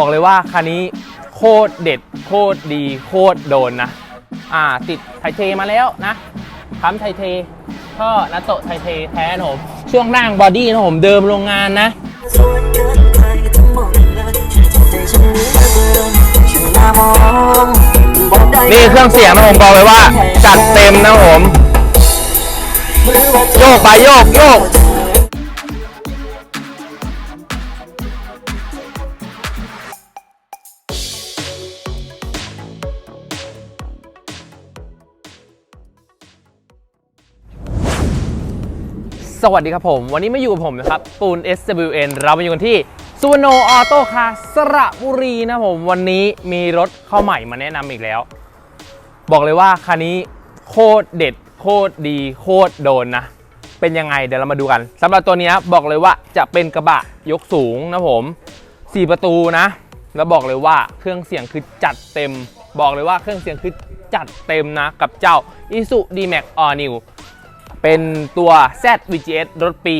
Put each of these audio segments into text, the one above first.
บอกเลยว่าคันนี้โคตรเด็ดโคตรดีโคตรโดนนะ อ่าติดไทเทมาแล้วนะปั๊มไทเทท่อนัตโตไทเทแท้ผมช่วงล่างบอดี้นะผมเดิมโรงงานนะนี่เครื่องเสียงนะผมบอกเลยว่า จัดเต็มนะผม โยกไปโยกโยก สวัสดีครับผม วันนี้มาอยู่กับผมนะครับ ปูน SWN เรามาอยู่กันที่สุวรรณออโต้คาสระบุรีนะผม วันนี้มีรถเข้าใหม่มาแนะนำอีกแล้ว บอกเลยว่าคันนี้โคตรเด็ด โคตรดี โคตรโดนนะ เป็นยังไงเดี๋ยวเรามาดูกันสำหรับตัวนี้บอกเลยว่าจะเป็นกระบะยกสูงนะผม 4 ประตูนะ แล้วบอกเลยว่าเครื่องเสียงคือจัดเต็ม บอกเลยว่าเครื่องเสียงคือจัดเต็มนะกับเจ้า i s u D-Max All New เป็นตัว Z VGS รถปี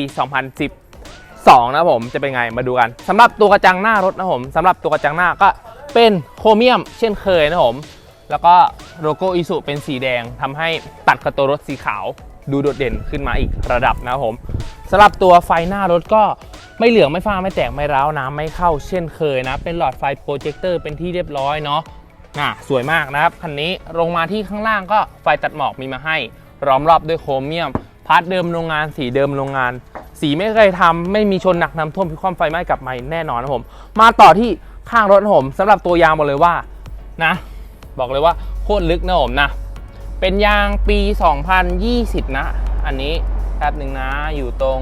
2012 นะผมจะเป็นไงมาดูกันสำหรับตัวกระจังหน้ารถนะผมสำหรับตัวกระจังหน้าก็เป็นโครเมียมเช่นเคยนะผมแล้วก็โลโก้อิสุเป็นสีแดงทำให้ตัดกับตัวรถสีขาวดูโดดเด่นขึ้นมาอีกระดับนะผมสำหรับตัวไฟหน้ารถก็ไม่เหลืองไม่ฟ้าไม่แตกไม่ร้าวน้ำไม่เข้าเช่นเคยนะ เป็นหลอดไฟโปรเจคเตอร์เป็นที่เรียบร้อยเนาะน่ะสวยมากนะครับคันนี้ลงมาที่ข้างล่างก็ไฟตัดหมอกมีมาให้ ล้อมรอบด้วยโครเมียมพาร์ทเดิมโรงงานสีเดิมโรงงาน สีไม่เคยทำไม่มีชนหนักน้ำท่วมพิความไฟไหม้กลับมาแน่นอนนะผม มาต่อที่ข้างรถผมสำหรับตัวยางบอกเลยว่านะ บอกเลยว่าโคตรลึกนะผมนะ เป็นยางปี 2020 นะ อันนี้แป๊บหนึ่งนะอยู่ตรง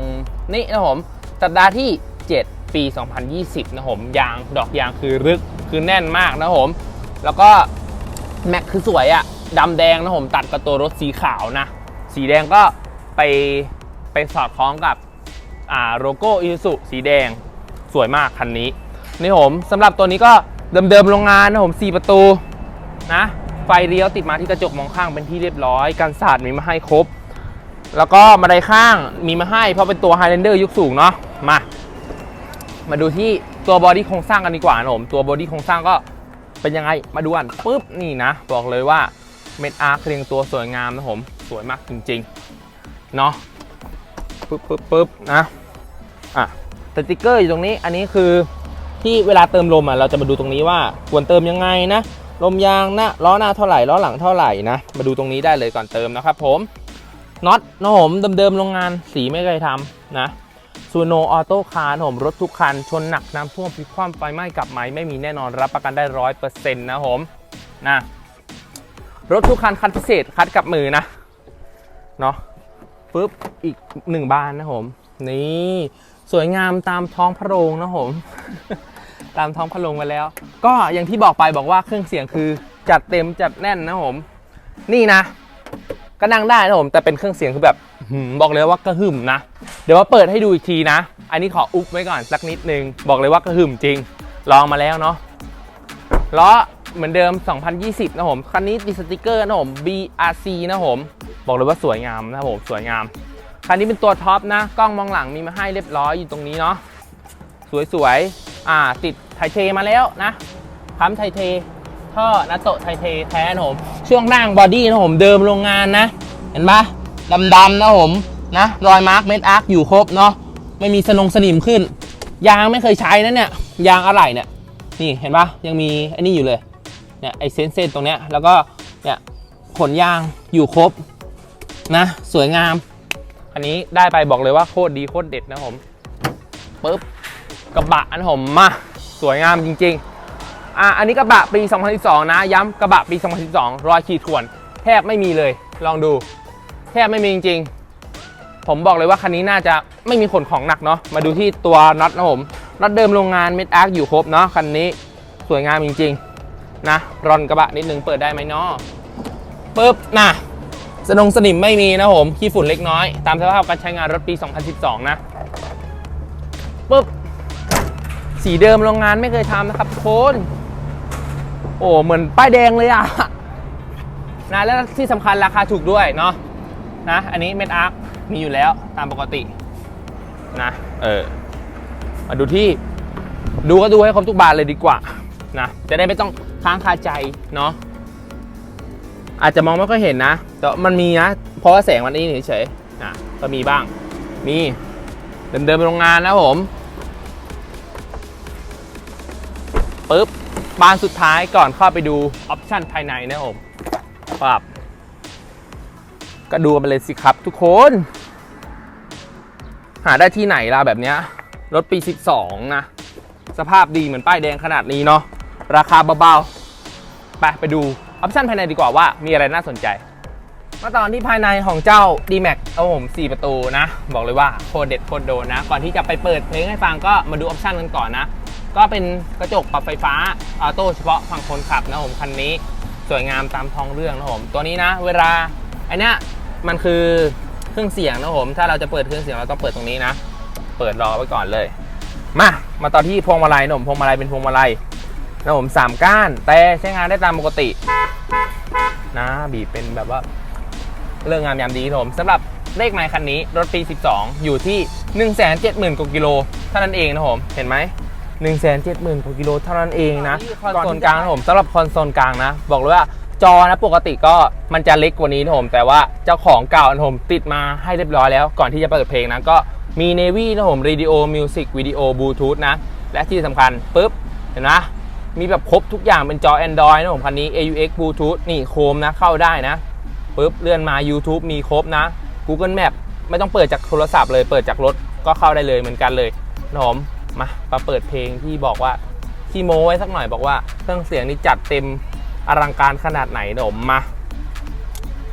นี่นะผมสัปดาห์ที่ 7 ปี 2020 นะผมยางดอกยางคือลึกคือแน่นมากนะผม แล้วก็แม็กคือสวยอะ ดำแดงนะผมตัดกับตัวรถสีขาวนะ สีแดงก็ไปไปสอดคล้องกับอ่าโลโก้อิสุสีแดงสวยมากคันนี้นี่ผมสำหรับตัวนี้ก็เดิมๆโรงงานนะผม 4 ประตูนะไฟเลี้ยวติดมาที่กระจกมองข้างเป็นที่เรียบร้อยกันศาสตร์มีมาให้ครบ แล้วก็มาไดข้างมีมาให้เพราะเป็นตัว Highlander ยุคสูงเนาะมา มาดูที่ตัวบอดี้โครงสร้างกันดีกว่านะผมตัวบอดี้โครงสร้างก็เป็นยังไงมาดูกันปุ๊บนี่นะ บอกเลยว่า เม็ดอาร์คเรียงตัวสวยงามนะผม สวยมากจริงๆ เนาะปุ๊บปุ๊บปุ๊บนะ อะสติกเกอร์อยู่ตรงนี้ อันนี้คือที่เวลาเติมลมอะ เราจะมาดูตรงนี้ว่าควรเติมยังไงนะ ลมยางหน้าล้อหน้าเท่าไหร่ล้อหลังเท่าไหร่นะ มาดูตรงนี้ได้เลยก่อนเติมนะครับผมน็อตนะผมเดิมๆโรงงานสีไม่เคยทำนะซูโนออโต้คาร์ผมรถทุกคัน ชนหนักน้ำท่วมพลิกคว่ำไฟไหม้กลับไหมไม่มีแน่นอนรับประกันได้ร้อยเปอร์เซ็นต์นะผมนะ รถทุกคันคันพิเศษคัดกับมือนะเนาะปุ๊บอีกหนึ่งบานนะผมนี่สวยงามตามท้องพระโรงนะผม ตามท้องพระโรงไปแล้ว ก็อย่างที่บอกไปบอกว่าเครื่องเสียงคือจัดเต็มจัดแน่นนะผม นี่นะ ก็นั่งได้นะผมแต่เป็นเครื่องเสียงคือแบบบอกเลยว่ากระหึ่มนะ เดี๋ยวมาเปิดให้ดูอีกทีนะ อันนี้ขออุบไว้ก่อนสักนิดนึง บอกเลยว่ากระหึ่มจริง ลองมาแล้วเนาะ ล้อเหมือนเดิม 2020 นะผม คันนี้ติดสติกเกอร์นะผม BRC นะผม บอกเลยว่าสวยงามนะผม สวยงาม คันนี้เป็นตัวท็อปนะ กล้องมองหลังมีมาให้เรียบร้อยอยู่ตรงนี้เนาะ สวยๆ อ่า ติดไทเทมาแล้วนะปั๊มไทเท ท่อนัโตไทเทแท้นะผม ช่วงล่างบอดี้นะผม เดิมโรงงานนะ เห็นปะดำๆนะผม นะ รอยมาร์กเม็ดอาร์คอยู่ครบเนาะ ไม่มีสนงสนิมขึ้น ยางไม่เคยใช้นะเนี่ย ยางอะไหล่เนี่ย นี่เห็นปะยังมีไอ้นี่อยู่เลยเนี่ยไอเซนเซนตรงเนี้ยแล้วก็เนี่ยขนยางอยู่ครบนะสวยงาม อันนี้ได้ไปบอกเลยว่าโคตรดีโคตรเด็ดนะผมปุ๊บกระบะนะผมมาสวยงามจริงๆอะอันนี้กระบะปี 2012 นะ ย้ำกระบะปี 2012 รอยขีดข่วน แทบไม่มีเลย ลองดู แทบไม่มีจริงๆ ผมบอกเลยว่าคันนี้น่าจะไม่มีขนของหนักเนาะมาดูที่ตัวน็อตนะผม น็อตเดิมโรงงานเมดอาร์คอยู่ครบเนาะคันนี้สวยงามจริงๆนะรอนกระบะนิดนึงเปิดได้ไหมเนาะปึ๊บนะสนงสนิมไม่มีนะผมขี้ฝุ่นเล็กน้อย ตามสภาพการใช้งานรถปี 2012 นะปึ๊บสีเดิมโรงงานไม่เคยทำนะครับทุกคนโอ้เหมือนป้ายแดงเลยอะนะแล้วที่สำคัญราคาถูกด้วยเนาะนะอันนี้เมดอาร์คมีอยู่แล้วตามปกตินะเออ มาดูที่ดูก็ดูให้ครบทุกบานเลยดีกว่านะจะได้ไม่ต้องค้างคาใจเนาะอาจจะมองไม่ค่อยเห็นนะแต่มันมีนะเพราะว่าแสงมันนี่เฉยๆนะก็มีบ้างมีเดิมเดิมๆโรงงานนะผมปึ๊บบานสุดท้ายก่อนเข้าไปดูออปชันภายในนะผมปับก็ดูกันไปเลยสิครับทุกคน หาได้ที่ไหนล่ะแบบเนี้ย รถปี 12 นะ สภาพดีเหมือนป้ายแดงขนาดนี้เนาะ ราคาเบาๆ ไปไปดูออปชันภายในดีกว่าว่ามีอะไรน่าสนใจ มาตอนที่ภายในของเจ้า D-Max เอาผม4 ประตูนะ บอกเลยว่าโคตรเด็ดโคตรโดนนะ ก่อนที่จะไปเปิดเพลงให้ฟังก็มาดูออปชันกันก่อนนะ ก็เป็นกระจกปรับไฟฟ้าออโต้เฉพาะฝั่งคนขับนะผมคันนี้สวยงามตามท้องเรื่องนะผมตัวนี้นะ เวลาอันเนี้ยมันคือเครื่องเสียงนะผมถ้าเราจะเปิดเครื่องเสียงเราต้องเปิดตรงนี้นะ เปิดรอไว้ก่อนเลย มา มาต่อที่พวงมาลัยหนะผมพวงมาลัยเป็นพวงมาลัยนะผมสามก้าน แต่ใช้งานได้ตามปกติ นะบีบเป็นแบบว่าเรื่องงามยามดีนะผมสำหรับเลขไมล์คันนี้รถปี 12 อยู่ที่ 170,000กว่ากิโลเท่านั้นเองนะผมเห็นไหม170,000กว่ากิโลเท่านั้นเองนะคอนโซลกลางนะผมสำหรับคอนโซลกลางนะ บอกเลยว่าจอนะปกติก็มันจะเล็กกว่านี้นะผมแต่ว่าเจ้าของเก่านผมติดมาให้เรียบร้อยแล้ว ก่อนที่จะเปิดเพลงนะก็ มี Navy นะผม Radio Music Video Bluetooth นะ และที่สำคัญปุ๊บ เห็นไหมมีแบบครบทุกอย่างเป็นจอ Android นะผมคันนี้ AUX Bluetooth นี่โคมนะเข้าได้นะปุ๊บเลื่อนมา YouTube มีครบนะ Google Map ไม่ต้องเปิดจากโทรศัพท์เลย เปิดจากรถก็เข้าได้เลยเหมือนกันเลยนะผมมามาเปิดเพลงที่บอกว่าที่โม้ไว้สักหน่อยบอกว่าเครื่องเสียงนี่จัดเต็มอลังการขนาดไหนนะผมมา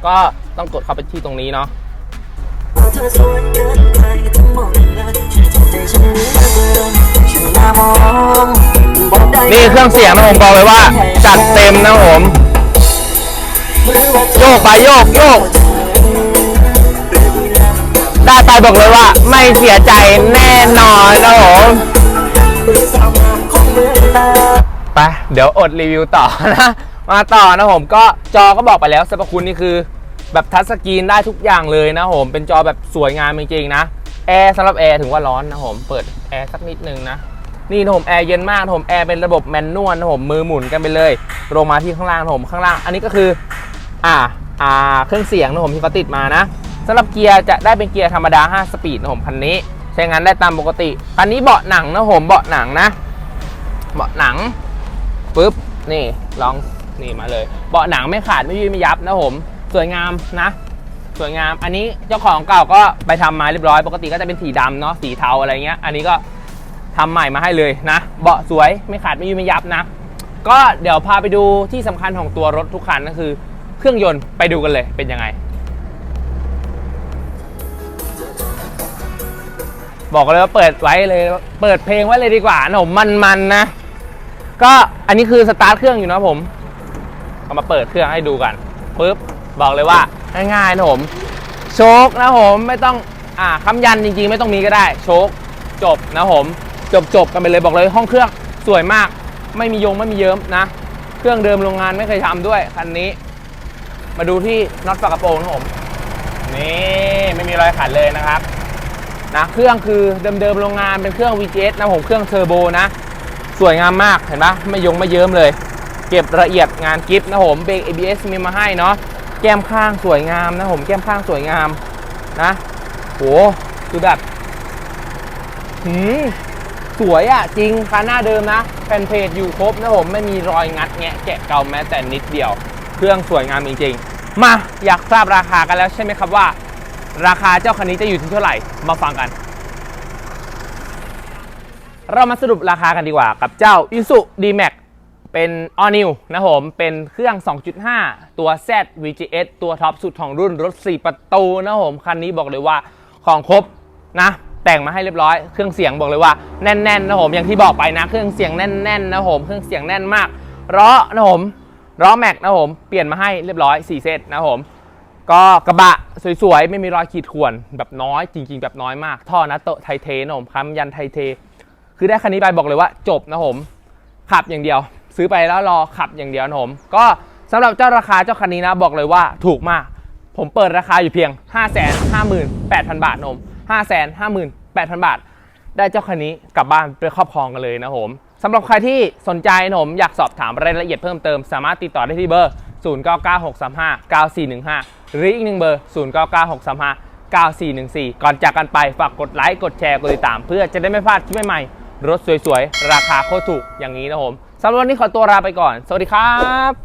ก็ต้องกดเข้าไปที่ตรงนี้เนาะ นี่เครื่องเสียงนะผมบอกเลยว่า จัดเต็มนะผม โยกไปโยกโยกได้ไปบอกเลยว่าไม่เสียใจแน่นอนนะผมไปเดี๋ยวอดรีวิวต่อนะ มาต่อนะผมก็จอก็บอกไปแล้วสรรพคุณนี่คือ แบบทัชสกรีนได้ทุกอย่างเลยนะผม เป็นจอแบบสวยงามจริงๆนะ แอร์สำหรับแอร์ถึงว่าร้อนนะผม เปิดแอร์สักนิดนึงนะ นี่นะผมแอร์เย็นมากนะผมแอร์เป็นระบบแมนนวลนะผมมือหมุนกันไปเลยลงมาที่ข้างล่างนะผมข้างล่าง อันนี้ก็คืออ่าอ่าเครื่องเสียงนะผมที่เขาติดมานะสำหรับเกียร์จะได้เป็นเกียร์ธรรมดา 5 สปีดนะผมคันนี้ใช้งานได้ตามปกติคันนี้เบาะหนังนะผมเบาะหนังนะเบาะหนังปุ๊บนี่ลองนี่มาเลย เบาะหนังไม่ขาดไม่ยุยไม่ยับนะผมสวยงามนะสวยงาม อันนี้เจ้าของเก่าก็ไปทำมาเรียบร้อย ปกติก็จะเป็นสีดำเนาะสีเทาอะไรเงี้ย อันนี้ก็ ทำใหม่มาให้เลยนะ เบาะสวยไม่ขาดไม่ยุยไม่ยับนะ ก็เดี๋ยวพาไปดูที่สำคัญของตัวรถทุกคันก็คือ เครื่องยนต์ไปดูกันเลยเป็นยังไง บอกเลยว่าเปิดไว้เลย เปิดเพลงไว้เลยดีกว่านะผมมันๆนะ ก็อันนี้คือสตาร์ทเครื่องอยู่นะผมเอามาเปิดเครื่องให้ดูกันปุ๊บบอกเลยว่าง่ายๆนะผมโชคนะผมไม่ต้องอ่าคำยันจริงๆ ไม่ต้องมีก็ได้ โชคจบนะผม จบจบกันไปเลยบอกเลยห้องเครื่องสวยมาก ไม่มียงไม่มีเยิ้มนะ เครื่องเดิมโรงงานไม่เคยทำด้วยคันนี้ มาดูที่น็อตฝากระโปรงนะผมนี่ไม่มีรอยขัดเลยนะครับนะเครื่องคือเดิมๆโรงงานเป็นเครื่อง VGS นะผมเครื่องเทอร์โบนะ สวยงามมากเห็นปะไม่ยงไม่เยิ้มเลย เก็บละเอียดงานกิฟต์นะผมเบรก ABS มีมาให้เนาะแก้มข้างสวยงามนะผมแก้มข้างสวยงามนะโหคือแบบหืม สวยอะ่ะจริงคันหน้าเดิมนะแผ่นเพจอยู่ครบนะผมไม่มีรอยงัดแงะแกะเกาแม้แต่นิดเดียว เครื่องสวยงามจริงๆ มาอยากทราบราคากันแล้วใช่ไหมครับว่า ราคาเจ้าคันนี้จะอยู่ที่เท่าไหร่มาฟังกัน เรามาสรุปราคากันดีกว่ากับเจ้า i s u D-Max เป็น All New นะผม เป็นเครื่อง 2.5 ตัว Z VGS ตัวท็อปสุดของรุ่นรถ 4 ประตูนะผม คันนี้บอกเลยว่าของครบนะ แต่งมาให้เรียบร้อย เครื่องเสียงบอกเลยว่าแน่นๆนะผมอย่างที่บอกไปนะ เครื่องเสียงแน่นๆนะผมเครื่องเสียงแน่นมากล้อนะผมล้อแม็กนะผมเปลี่ยนมาให้เรียบร้อย4เซตนะผมก็กระบะสวยๆ ไม่มีรอยขีดข่วนแบบน้อยจริง ๆ แบบน้อยมาก ท่อนะโตไทเทนะผมค้ำยันไทเท คือได้คันนี้ไปบอกเลยว่าจบนะผมขับอย่างเดียว ซื้อไปแล้วรอขับอย่างเดียวนะผมก็สำหรับเจ้าราคาเจ้าคันนี้นะบอกเลยว่าถูกมาก ผมเปิดราคาอยู่เพียง 5 5 8 0 0 0 บาทนะผม 5 5 8 0 0 0 บาท ได้เจ้าคันนี้กลับบ้านไปครอบครองกันเลยนะผมสำหรับใครที่สนใจนะผมอยากสอบถามรายละเอียดเพิ่มเติม สามารถติดต่อได้ที่เบอร์ 0996359415 หรืออีกหนึ่งเบอร์ 0996359414 ก่อนจากกันไปฝากกดไลค์ กดแชร์ กดติดตาม เพื่อจะได้ไม่พลาดคลิปใหม่ๆ รถสวยๆ ราคาโคตรถูกอย่างนี้นะผมสำหรับวันนี้ขอตัวลาไปก่อน สวัสดีครับ